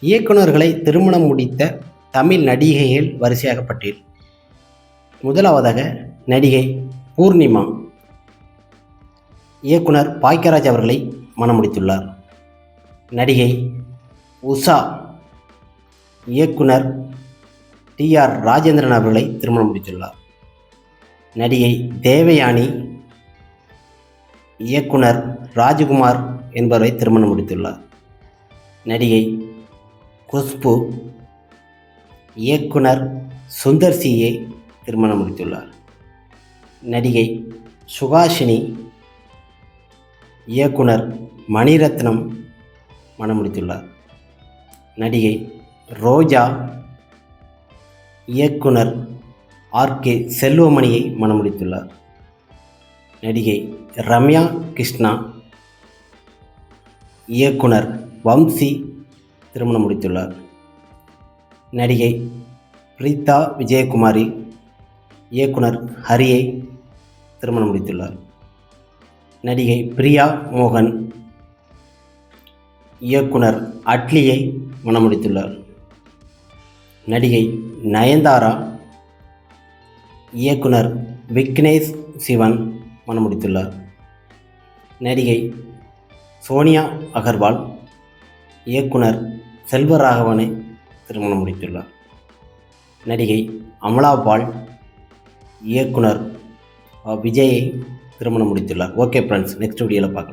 இயக்குனர்களை திருமணம் முடித்த தமிழ் நடிகைகள் வரிசையாக பட்டியல் முதலாவதாக நடிகை பூர்ணிமா. இயக்குனர் பாக்கியராஜ் அவர்களை மணமுடித்துள்ளார். நடிகை உஷா. இயக்குனர் டி ஆர் ராஜேந்திரன் அவர்களை திருமணம் முடித்துள்ளார். நடிகை தேவயானி. இயக்குனர் ராஜகுமார் என்பவரை திருமணம் முடித்துள்ளார். நடிகை குஷ்பு இயக்குனர் சுந்தர் சியை திருமணம் முடித்துள்ளார். நடிகை சுகாஷினி இயக்குனர் மணிரத்னம் மணமுடித்துள்ளார் நடிகை ரோஜா இயக்குனர் ஆர்கே செல்வமணியை மணமுடித்துள்ளார் நடிகை ரம்யா கிருஷ்ணா இயக்குனர் வம்சி திருமணம் முடித்துள்ளார். நடிகை பிரீதா விஜயகுமாரி இயக்குனர் ஹரியை திருமணம் முடித்துள்ளார். நடிகை பிரியா மோகன் இயக்குனர் அட்லியை மணமுடித்துள்ளார் நடிகை நயன்தாரா இயக்குனர் விக்னேஷ் சிவன் மணமுடித்துள்ளார் நடிகை சோனியா அகர்வால் இயக்குனர் செல்வராகவனை திருமணம் முடித்துள்ளார். நடிகை அமலா பால் இயக்குனர் விஜயை திருமணம் முடித்துள்ளார். ஓகே ஃப்ரெண்ட்ஸ் நெக்ஸ்ட் வீடியோவில் பார்க்கலாம்.